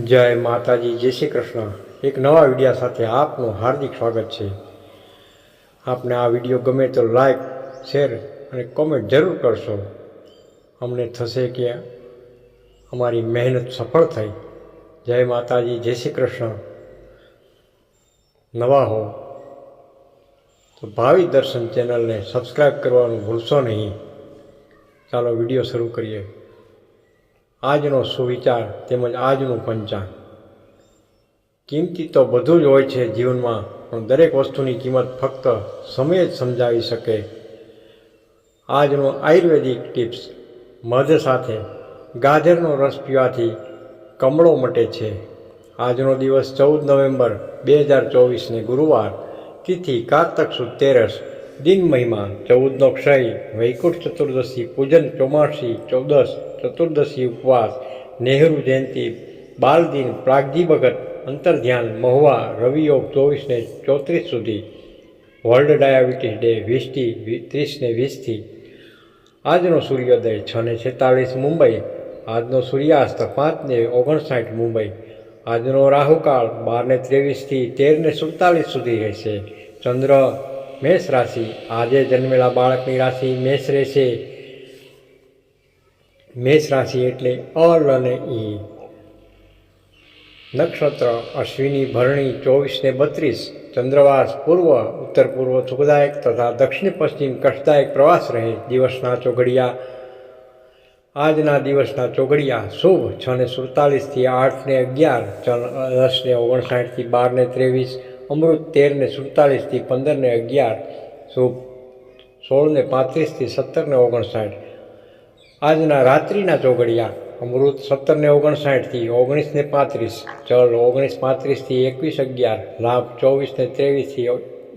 જય માતાજી, જય શ્રી કૃષ્ણ. એક નવા વિડીયા સાથે આપનું હાર્દિક સ્વાગત છે. આપને આ વીડિયો ગમે તો લાઈક, શેર અને કોમેન્ટ જરૂર કરશો. અમને થશે કે અમારી મહેનત સફળ થઈ. જય માતાજી, જય શ્રી કૃષ્ણ. નવા હો. તો ભાવિ દર્શન ચેનલને સબસ્ક્રાઈબ કરવાનું ભૂલશો નહીં. ચાલો વીડિયો શરૂ કરીએ. આજનો સુવિચાર તેમજ આજનું પંચાંગ. કિંમતી તો બધું જ હોય છે જીવનમાં, પણ દરેક વસ્તુની કિંમત ફક્ત સમય જ સમજાવી શકે. આજનું આયુર્વેદિક ટિપ્સ, મધ સાથે ગાજરનો રસ પીવાથી કમળો મટે છે. આજનો દિવસ ચૌદ નવેમ્બર બે હજાર ચોવીસને ગુરુવાર, તિથિ કારતક સુદ તેરસ દિન મહિમા ચૌદનો ક્ષય, વૈકુંઠ ચતુર્દશી, પૂજન ચોમાસી ચૌદસ ચતુર્દશી ઉપવાસ, નેહરુ જયંતિ બાલદિન પ્રાગજી ભગત અંતર ધ્યાન મહુવા, રવિયોગ ચોવીસને ચોત્રીસ સુધી, વર્લ્ડ ડાયાબિટીસ ડે વીસથી ત્રીસને વીસથી. આજનો સૂર્યોદય છ ને છેતાળીસ મુંબઈ, આજનો સૂર્યાસ્ત પાંચને ઓગણસાઠ મુંબઈ, આજનો રાહુકાળ બારને ત્રેવીસથી તેરને સુડતાલીસ સુધી રહેશે. ચંદ્ર મેષ રાશિ. આજે જન્મેલા બાળકની રાશિ મેષ રહેશે. મેષ રાશિ એટલે અલ અને ઈ. નક્ષત્ર અશ્વિની ભરણી ચોવીસને બત્રીસ. ચંદ્રવાસ પૂર્વ, ઉત્તર પૂર્વ સુખદાયક તથા દક્ષિણ પશ્ચિમ કષ્ટદાયક પ્રવાસ રહે. દિવસના ચોઘડિયા, આજના દિવસના ચોઘડિયા શુભ. છ ને સુડતાલીસથી આઠને અગિયાર. દસને ઓગણસાઠથી બારને ત્રેવીસ. અમૃત તેરને સુડતાલીસથી પંદરને અગિયાર શુભ સોળને પાંત્રીસથી સત્તરને ઓગણસાઠ. આજના રાત્રિના ચોગડિયા, અમૃત સત્તરને ઓગણસાઠથી ઓગણીસને પાંત્રીસ, ચલ ઓગણીસ પાંત્રીસથી એકવીસ અગિયાર, લાભ ચોવીસને ત્રેવીસથી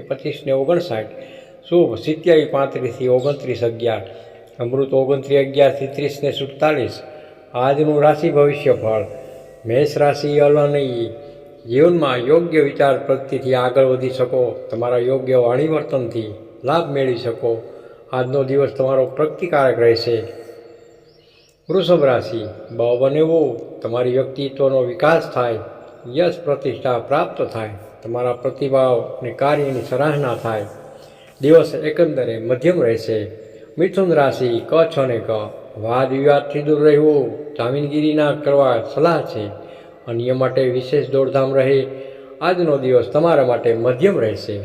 એ પચીસને ઓગણસાઠ, શુભ સિત્યાવી પાંત્રીસથી ઓગણત્રીસ અગિયાર, અમૃત ઓગણત્રીસ અગિયારથી ત્રીસને સુડતાલીસ. આજનું રાશિ ભવિષ્ય ફળ મેષ રાશિ અલનયી જીવનમાં યોગ્ય વિચાર પ્રગતિથી આગળ વધી શકો, તમારા યોગ્ય વાણીવર્તનથી લાભ મેળવી શકો. આજનો દિવસ તમારો પ્રગતિકારક રહેશે. વૃષભ રાશિ બ બનેવું તમારી વ્યક્તિત્વનો વિકાસ થાય, યશ પ્રતિષ્ઠા પ્રાપ્ત થાય, તમારા પ્રતિભાવ અને કાર્યની સરાહના થાય. દિવસ એકંદરે મધ્યમ રહેશે. મિથુન રાશિ, ક છ ને ક. વાદ વિવાદથી દૂર રહેવું જામીનગીરી ના કરવા સલાહ છે. અન્ય માટે વિશેષ દોડધામ રહે. આજનો દિવસ તમારા માટે મધ્યમ રહેશે.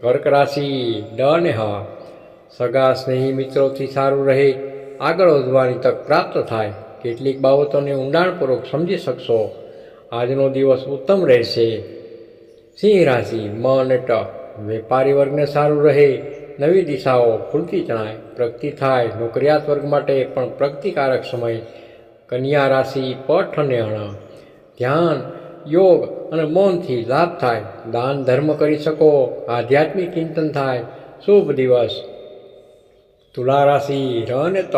કર્ક રાશિ, ડ અને હ. સગા સ્નેહી મિત્રોથી સારું રહે. આગળ વધવાની તક પ્રાપ્ત થાય. કેટલીક બાબતોને ઊંડાણપૂર્વક સમજી શકશો. આજનો દિવસ ઉત્તમ રહેશે. સિંહ રાશિ, મ અને ટ. વેપારી વર્ગને સારું રહે. નવી દિશાઓ ખુલતી જણાય. પ્રગતિ થાય. નોકરિયાત વર્ગ માટે પણ પ્રગતિકારક સમય. કન્યા રાશિ, પઠ અને અણ. ધ્યાન, યોગ અને મૌનથી લાભ થાય. દાન, ધર્મ કરી શકો. આધ્યાત્મિક ચિંતન થાય. શુભ દિવસ. તુલા રાશિ ર અને ત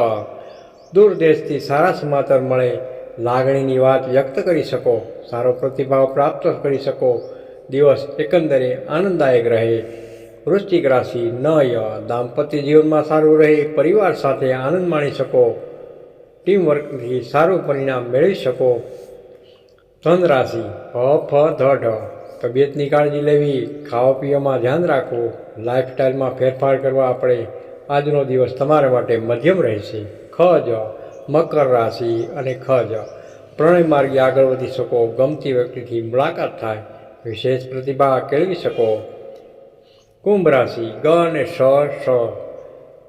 દૂર દેશથી સારા સમાચાર મળે. લાગણીની વાત વ્યક્ત કરી શકો. સારો પ્રતિભાવ પ્રાપ્ત કરી શકો. દિવસ એકંદરે આનંદદાયક રહે. વૃશ્ચિક રાશિ ન ય. દાંપત્ય જીવનમાં સારું રહે. પરિવાર સાથે આનંદ માણી શકો. ટીમ વર્કથી સારું પરિણામ મેળવી શકો. ધન રાશિ ફ ફ, ધ, ઢ. તબિયતની કાળજી લેવી, ખાવા પીવામાં ધ્યાન રાખવું લાઇફસ્ટાઇલમાં ફેરફાર કરવા આપણે આજનો દિવસ તમારા માટે મધ્યમ રહેશે. ખ, જ, મકર રાશિ અને ખ, જ. પ્રણય માર્ગે આગળ વધી શકો, ગમતી વ્યક્તિથી મુલાકાત થાય, વિશેષ પ્રતિભા કેળવી શકો. કુંભ રાશિ, ગ અને શ શ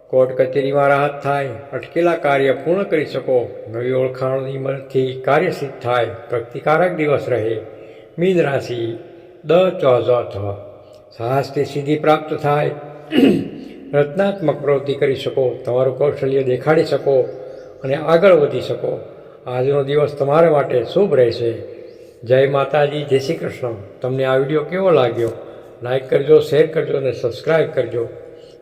કોર્ટ કચેરીમાં રાહત થાય, અટકેલા કાર્ય પૂર્ણ કરી શકો, નવી ઓળખાણની મદદથી કાર્ય સિદ્ધ થાય, પ્રગતિકારક દિવસ રહે. મીન રાશિ દ ચ ઝ થ સાહસથી સિદ્ધિ પ્રાપ્ત થાય. રચનાત્મક પ્રવૃત્તિ કરી શકો, તમારું કૌશલ્ય દેખાડી શકો અને આગળ વધી શકો. આજનો દિવસ તમારા માટે શુભ રહેશે. જય માતાજી, જય શ્રી કૃષ્ણ. તમને આ વીડિયો કેવો લાગ્યો? લાઈક કરજો, શેર કરજો અને સબસ્ક્રાઈબ કરજો.